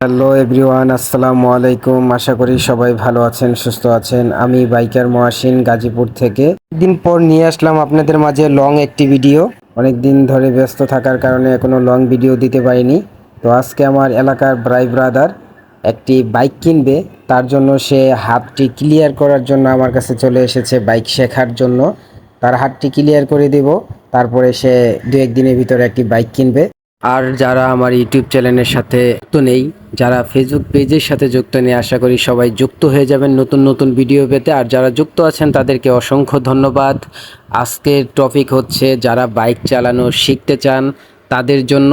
Hello everyone, আসসালামু আলাইকুম। আশা করি সবাই ভালো আছেন, সুস্থ আছেন। আমি বাইকার মহাসিন গাজীপুর থেকে। দিন পর নিয়ে আসলাম আপনাদের মাঝে লং একটি ভিডিও। অনেক দিন ধরে ব্যস্ত থাকার কারণে কোনো লং ভিডিও দিতে পারিনি। তো আজকে আমার এলাকার ব্রাই ব্রাদার একটি বাইক কিনবে। তার জন্য সে হাতটি ক্লিয়ার করার জন্য আমার কাছে চলে এসেছে বাইক শেখার জন্য। তার হাতটি ক্লিয়ার করে দেব। তারপরে সে দু একদিনের ভিতরে একটি বাইক কিনবে। আর যারা আমার ইউটিউব চ্যানেলের সাথে যুক্ত নেই, যারা ফেসবুক পেজের সাথে যুক্ত নেই, আশা করি সবাই যুক্ত হয়ে যাবেন নতুন নতুন ভিডিও পেতে। আর যারা যুক্ত আছেন, তাদেরকে অসংখ্য ধন্যবাদ। আজকের টপিক হচ্ছে, যারা বাইক চালানো শিখতে চান তাদের জন্য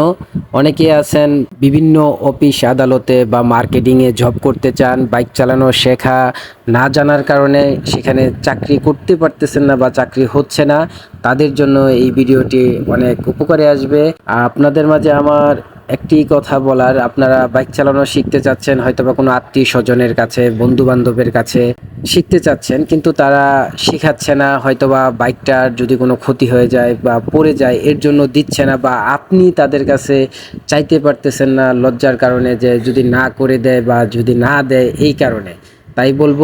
অনেকে আছেন বিভিন্ন অফিস আদালতে বা মার্কেটিংয়ে জব করতে চান, বাইক চালানো শেখা, না জানার কারণে সেখানে চাকরি করতে পারতেছেন না বা চাকরি হচ্ছে না। তাদের জন্য এই ভিডিওটি অনেক উপকারে আসবে। আপনাদের মাঝে আমার একটি কথা বলার, আপনারা বাইক চালানো শিখতে চাচ্ছেন হয়তো বা কোনো আত্মীয় স্বজনের কাছে বন্ধু বান্ধবের কাছে শিখতে চাচ্ছেন, কিন্তু তারা শেখাচ্ছে না হয়তো বা বাইকটার যদি কোনো ক্ষতি হয়ে যায় বা পড়ে যায়, এর জন্য দিচ্ছে না বা আপনি তাদের কাছে চাইতে পারতেছেন না লজ্জার কারণে যে যদি না করে দেয় বা যদি না দেয়, এই কারণে। তাই বলব,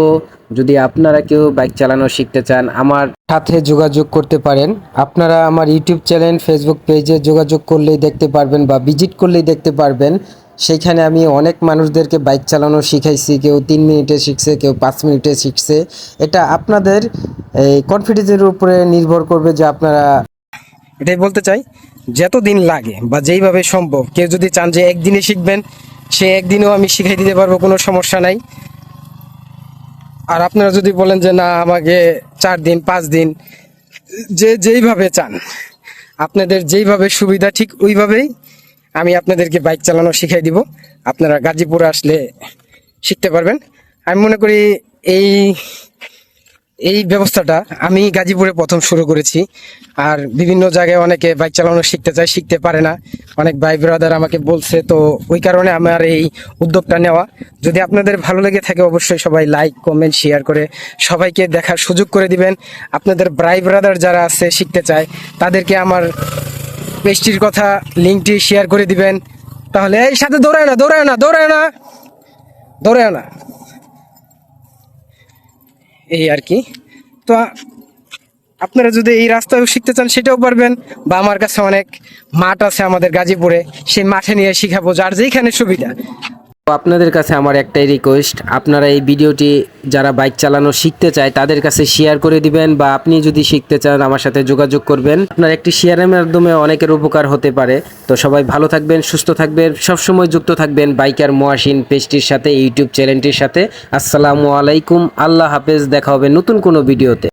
যদি আপনারা কেউ বাইক চালানো শিখতে চান, আমার সাথে যোগাযোগ করতে পারেন। আপনারা আমার ইউটিউব চ্যানেল ফেসবুক পেজে যোগাযোগ করলেই দেখতে পারবেন বা ভিজিট করলেই দেখতে পারবেন। সেইখানে আমি অনেক মানুষদেরকে বাইক চালানো শিখাইছি, কেউ তিন মিনিটে শিখছে, কেউ পাঁচ মিনিটে শিখছে। এটা আপনাদের, এই কনফিডেন্সের উপরে নির্ভর করবে যে আপনারা এটাই বলতে চাই, যতদিন লাগে বা যেইভাবে সম্ভব, কেউ যদি চান যে একদিনে শিখবেন, সে একদিনেও আমি শিখাই দিতে পারব, কোনো সমস্যা নাই। আর আপনারা যদি বলেন যে না, আমাকে চার দিন, পাঁচ দিন, যে যেইভাবে চান, আপনাদের যেইভাবে সুবিধা, ঠিক ওইভাবেই আমি আপনাদেরকে বাইক চালানো শিখাই দিব। আপনারা গাজীপুরে আসলে শিখতে পারবেন। আমি মনে করি এই এই ব্যবস্থাটা আমি গাজীপুরে প্রথম শুরু করেছি। আর বিভিন্ন জায়গায় অনেকে বাইক চালানো শিখতে চায়, শিখতে পারে না। অনেক ভাই ব্রাদার আমাকে বলছে, তো ওই কারণে আমার এই উদ্যোগটা নেওয়া। যদি আপনাদের ভালো লেগে থাকে, অবশ্যই সবাই লাইক কমেন্ট শেয়ার করে সবাইকে দেখার সুযোগ করে দিবেন। আপনাদের ব্রাই ব্রাদার যারা আছে, শিখতে চায়, তাদেরকে আমার পেস্টির কথা লিঙ্কটি শেয়ার করে দিবেন। তাহলে এই সাথে দৌড়ায় না দৌড়ায় না দৌড়ায় না দৌড়ায় না। এই আর কি। তো আপনারা যদি এই রাস্তায় শিখতে চান, সেটাও পারবেন। বা আমার কাছে অনেক মাঠ আছে আমাদের গাজীপুরে, সেই মাঠে নিয়ে শিখাবো, যার যেইখানে সুবিধা। আপনাদের কাছে আমার একটাই রিকোয়েস্ট আপনারা এই ভিডিওটি যারা বাইক চালানো শিখতে চায়, তাদের কাছে শেয়ার করে দিবেন বা আপনি যদি শিখতে চান, আমার সাথে যোগাযোগ করবেন। আপনার একটি শেয়ারের মাধ্যমে অনেকের উপকার হতে পারে। তো সবাই ভালো থাকবেন, সুস্থ থাকবেন, সবসময় যুক্ত থাকবেন বাইকার মহাসিন পেজটির সাথে ইউটিউব চ্যানেলটির সাথে। আসসালামু আলাইকুম, আল্লাহ হাফেজ, দেখা হবে নতুন কোনো ভিডিওতে।